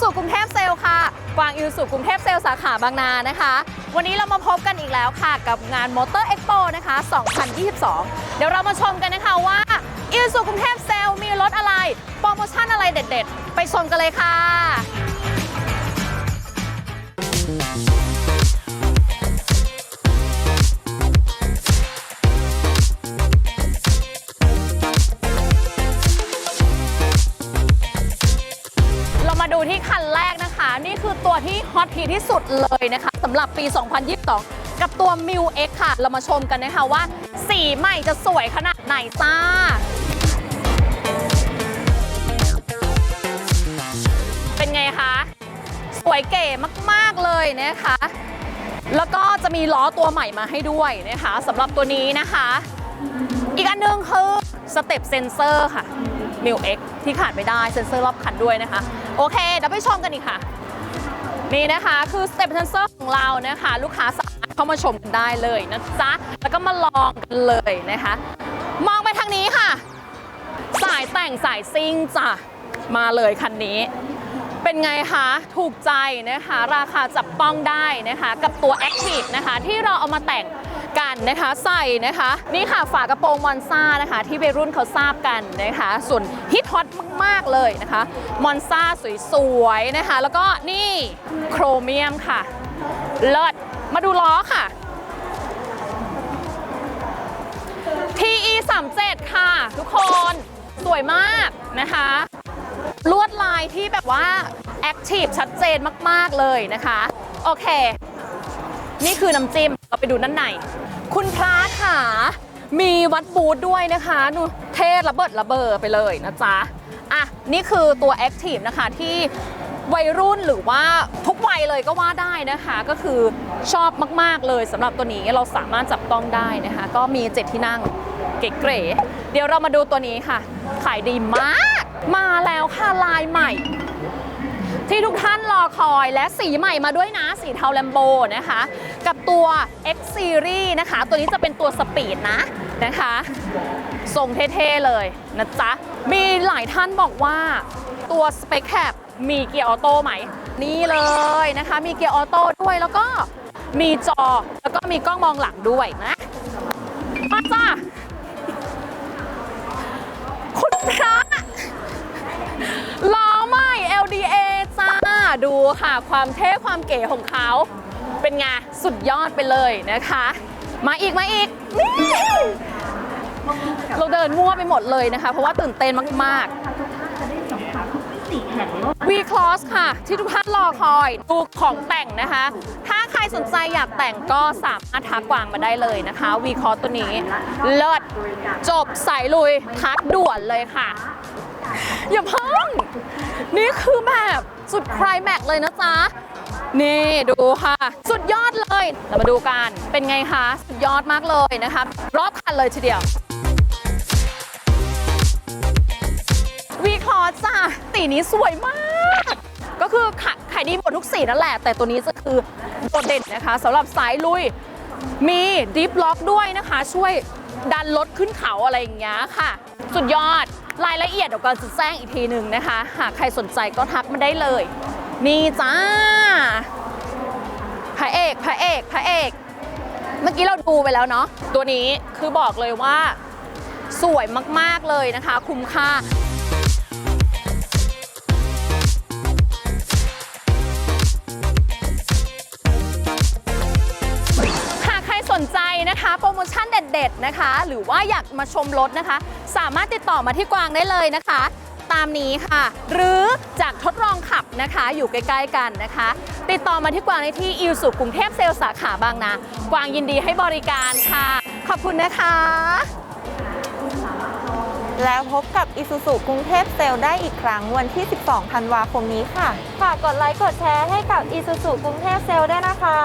ซูกรุงเทพเซลล์ค่ะ กวางอิซูซูกรุงเทพเซลล์สาขาบางนานะคะ วันนี้เรามาพบกันอีกแล้วค่ะ กับงานมอเตอร์เอ็กโปนะคะ 2022 เดี๋ยวเรามาชมกันนะคะว่าอิซูซูกรุงเทพเซลล์มีรถอะไร โปรโมชั่นอะไรเด็ด ๆ ไปชมกันเลยค่ะ ตัวที่ฮอตฮิตที่สุดเลยนะคะสำหรับปี 2022 กับตัว m ิ X ค่ะ เรามาชมกันนะคะว่า สีใหม่จะสวยขนาดไหนจ้าเป็นไงคะ สวยเก๋มาก ๆ เลยนะคะ แล้วก็จะมีล้อตัวใหม่มาให้ด้วยนะคะสำหรับตัวนี้นะคะ อีกอันหนึงคือสเต็ปเซนเซอร์ค่ะ m ิ X ที่ขาดไม่ได้เซนเซอร์รอบคันด้วยนะคะ โอเคเดี๋ยวไปชมกันอีกค่ะ นี่นะคะคือสเต็ปเซนเซอร์ของเรานะคะ ลูกค้าสามารถเข้ามาชมกันได้เลยนะจ๊ะ แล้วก็มาลองกันเลยนะคะ มองไปทางนี้ค่ะ สายแต่งสายซิ่งจ้ะ มาเลยคันนี้เป็นไงคะ ถูกใจนะคะ ราคาจับต้องได้นะคะ กับตัว Active นะคะ ที่เราเอามาแต่ง กันนะคะใส่นะคะ นี่ค่ะฝากระโปรงมอนซ่านะคะ ที่วัยรุ่นเขาทราบกันนะคะ ส่วนฮิตฮอตมาก ๆ เลยนะคะมอนซ่าสวยๆนะคะ แล้วก็นี่โครเมียมค่ะเลิศมาดูล้อค่ะ TE 3 7ค่ะ ทุกคนสวยมากนะคะ ลวดลายที่แบบว่าแอคทีฟชัดเจนมาก ๆ เลยนะคะ โอเค นี่คือน้ำจิ้ม เราไปดูด้านใน คุณพระค่ะมีวัดบูธด้วยนะคะนูเทระเบิดระเบอไปเลยนะจ๊ะอะนี่คือตัว Active นะคะที่วัยรุ่นหรือว่าทุกวัยเลยก็ว่าได้นะคะ ก็คือชอบมาก ๆ เลยสำหรับตัวนี้เราสามารถจับต้องได้นะคะ ก็มีเจ็ดที่นั่งเก๋ๆเดี๋ยวเรามาดูตัวนี้ค่ะ ขายดีมาก มาแล้วค่ะลายใหม่ ที่ทุกท่านรอคอยและสีใหม่มาด้วยนะ สีเทาแลมโบนะคะ กับตัว X Series นะคะ ตัวนี้จะเป็นตัวสปีดนะนะคะทรงเท่ๆเลยนะจ๊ะ มีหลายท่านบอกว่าตัว Spec Cap มีเกียร์ออโต้ไหม นี่เลยนะคะ มีเกียร์ออโต้ด้วยแล้วก็มีจอแล้วก็มีกล้องมองหลังด้วยนะ ดูค่ะ ความเท่ความเก๋ของเขาเป็นไงสุดยอดไปเลยนะคะ มาอีกมาอีกนี่เราเดินมั่วไปหมดเลยนะคะ เพราะว่าตื่นเต้นมากๆ V Cross ค่ะ ที่ทุกท่านรอคอยดูของแต่งนะคะ ถ้าใครสนใจอยากแต่งก็สามารถทักกวางมาได้เลยนะคะ V Cross ตัวนี้เลิศจบสายลุยทักด่วนเลยค่ะ อย่าเพิ่ง นี่คือแบบ สุดคลายแม็กเลยนะจ๊ะ นี่ดูค่ะ สุดยอดเลย เรามาดูกันเป็นไงคะ สุดยอดมากเลยนะคะ รอบคันเลยทีเดียววีคอร์จ้าสีนี้สวยมาก ก็คือขขายดีหมดทุกสีนั่นแหละ แต่ตัวนี้จะคือโดดเด่นนะคะสำหรับสายลุย มีดิฟล็อกด้วยนะคะ ช่วยดันรถขึ้นเขาอะไรอย่างเงี้ยค่ะ สุดยอด รายละเอียดเดี๋ยวก่อนจะแจ้งอีกทีหนึ่งนะคะ หากใครสนใจก็ทักมาได้เลย นี่จ้าพระเอกพระเอกพระเอก เมื่อกี้เราดูไปแล้วเนาะตัวนี้คือบอกเลยว่า สวยมากๆเลยนะคะ คุ้มค่าหากใครสนใจนะคะ โปรโมชั่นเด็ด ๆ นะคะ หรือว่าอยากมาชมรถนะคะ สามารถติดต่อมาที่กวางได้เลยนะคะ ตามนี้ค่ะ หรือจากทดลองขับนะคะ อยู่ใกล้ๆกันนะคะ ติดต่อมาที่กวางได้ที่อิวสุกรุงเทพเซลล์สาขาบางนากวางยินดีให้บริการค่ะ ขอบคุณนะคะ แล้วพบกับ Isuzu กรุงเทพเซลล์ได้อีกครั้งวันที่ 12 ธันวาคมนี้ค่ะ ฝากกดไลค์กดแชร์ให้กับ Isuzu กรุงเทพเซลล์ด้วยนะคะ